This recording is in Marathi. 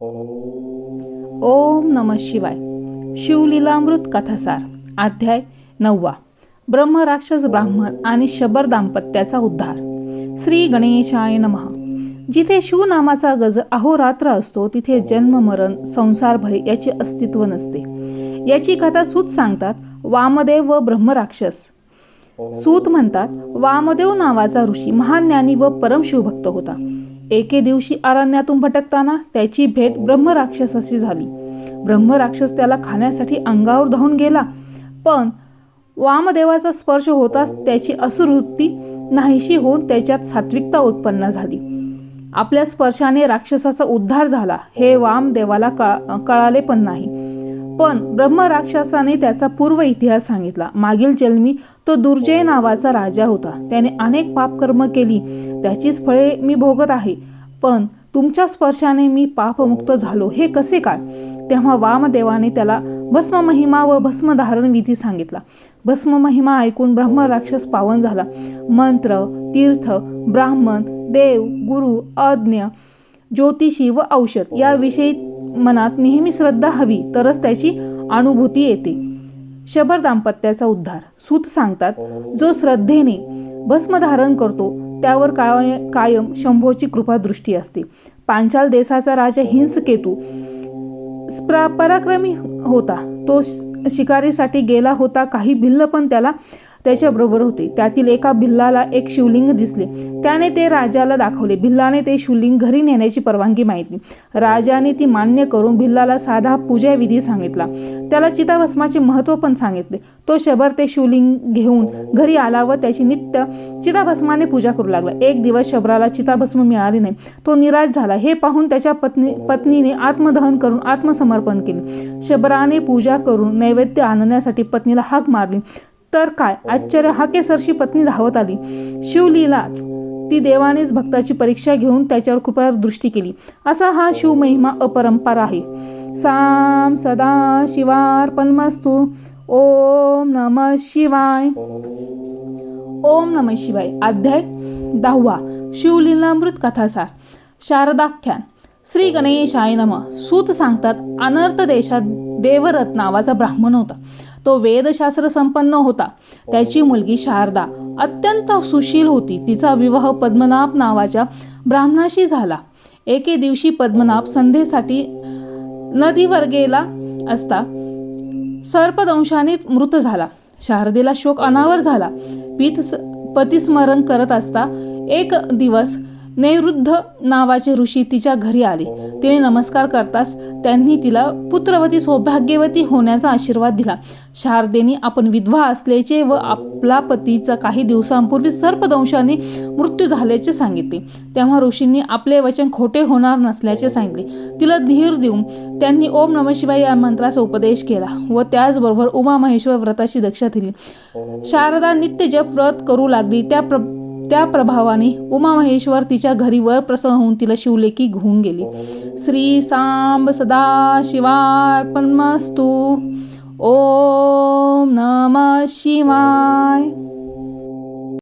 ओम नम शिवाय. शिवलीलामृत कथासार अध्याय नववा. ब्रह्म राक्षस ब्राह्मण आणि शबर दाम्पत्याचा उद्धार. श्री गणेशाय नमः. जिथे शिव नामाचा गज अहोरात्र असतो तिथे जन्म मरण संसार भय याचे अस्तित्व नसते. याची कथा सूत सांगतात वामदेव व ब्रह्मराक्षस. सूत म्हणतात वामदेव नावाचा ऋषी महान ज्ञानी व परम शिवभक्त होता. एके दिवशी अरण्यातून भटकताना त्याची भेट ब्रह्मराक्षसाशी झाली. ब्रह्मराक्षस त्याला खाण्यासाठी अंगावर धावून गेला. पण वामदेवाचा स्पर्श होताच त्याची असुरवृत्ती नाहीशी होऊन त्याच्यात सात्विकता उत्पन्न झाली. आपल्या स्पर्शाने राक्षसाचा उद्धार झाला. हे वामदेवाला कळ कळाले पण नाही. पण ब्रह्मराक्षसाने त्याचा पूर्व इतिहास सांगितला. मागील जन्मी तो दुर्जय नावाचा राजा होता. त्याने अनेक पापकर्म केली. त्याचीच फळे मी भोगत आहे. पण तुमच्या स्पर्शाने मी पापमुक्त झालो. हे कसे काय? तेव्हा वामदेवाने त्याला भस्म महिमा व भस्मधारण विधी सांगितला. भस्म महिमा ऐकून ब्रह्मराक्षस पावन झाला. मंत्र तीर्थ ब्राह्मण देव गुरु अज्ञ ज्योतिषी व औषध याविषयी मनात नेहमी श्रद्धा हवी. तरच त्याची अनुभूती येते. शबर दाम्पत्याचा उद्धार. सूत सांगतात जो श्रद्धेने भस्म धारण करतो त्यावर काय कायम शंभोची कृपा दृष्टी असते. पांचाल देशाचा राजा हिंसकेतू स्प्रा- पराक्रमी होता. तो श- शिकारीसाठी गेला होता काही भिल्ल पण त्याला त्याच्याबरोबर होते. त्यातील एका भिल्लाला एक शिवलिंग दिसले. त्याने ते राजाला दाखवले. भिल्लाने ते शिवलिंग घरी नेण्याची परवानगी मागितली. राजाने ती मान्य करून भिल्लाला साधा पूजाविधी सांगितला. त्याला चिताभस्माचे महत्त्व पण सांगितले. तो शबर ते शिवलिंग घेऊन घरी आला व त्याची नित्य चिताभस्माने पूजा करू लागला. एक दिवस शबराला चिताभस्म मिळाली नाही. तो निराश झाला. हे पाहून त्याच्या पत्नी पत्नीने आत्मदहन करून आत्मसमर्पण केले. शबराने पूजा करून नैवेद्य आणण्यासाठी पत्नीला हाक मारली. तर काय? आश्चर्य. हाकेसरशी पत्नी धावत आली. शिवलीलाच. ती देवानेच भक्ताची परीक्षा घेऊन त्याच्यावर कृपया दृष्टी केली. असा हा शिवमहिमा अपरंपार आहे. साम सदा शिवार्पणमस्तु. ओम नम शिवाय. ओम नम शिवाय. अध्याय दहावा. शिवलीलामृत कथासार. शारदाख्यान. श्री गणेशाय नम. सूत सांगतात अनर्थ देशात देवरथ नावाचा ब्राह्मण होता. तो वेदशास्त्र संपन्न होता. त्याची मुलगी शारदा अत्यंत सुशील होती. तिचा विवाह पद्मनाभ नावाच्या ब्राह्मणाशी झाला. एके दिवशी पद्मनाभ संध्येसाठी नदीवर गेला असता. सर्पदंशाने मृत झाला. शारदेला शोक अनावर झाला. पीत पतिस्मरण करत असता. एक दिवस नैवृद्ध नावाचे ऋषी तिच्या घरी आले. तिने नमस्कार करताच त्यांनी तिला पुत्रवती सौभाग्यवती होण्याचा आशीर्वाद दिला. शारदेने आपण विधवा असल्याचे व आपला पतीचा काही दिवसांपूर्वी सर्पदंशाने मृत्यू झाल्याचे सांगितले. तेव्हा ऋषींनी आपले वचन खोटे होणार नसल्याचे सांगितले. तिला धीर देऊन त्यांनी ओम नम शिवाय या मंत्राचा उपदेश केला व त्याचबरोबर उमा महेश्वर व्रताची दक्षा दिली. शारदा नित्य जप व्रत करू लागली. त्या प्र त्या प्रभावाने उमा महेश्वर तिच्या घरी वर प्रसन्न होऊन तिला शिवलेखी घेऊन गेली. श्री सांब सदा शिवार्पणमस्तू ओम नम शिवाय.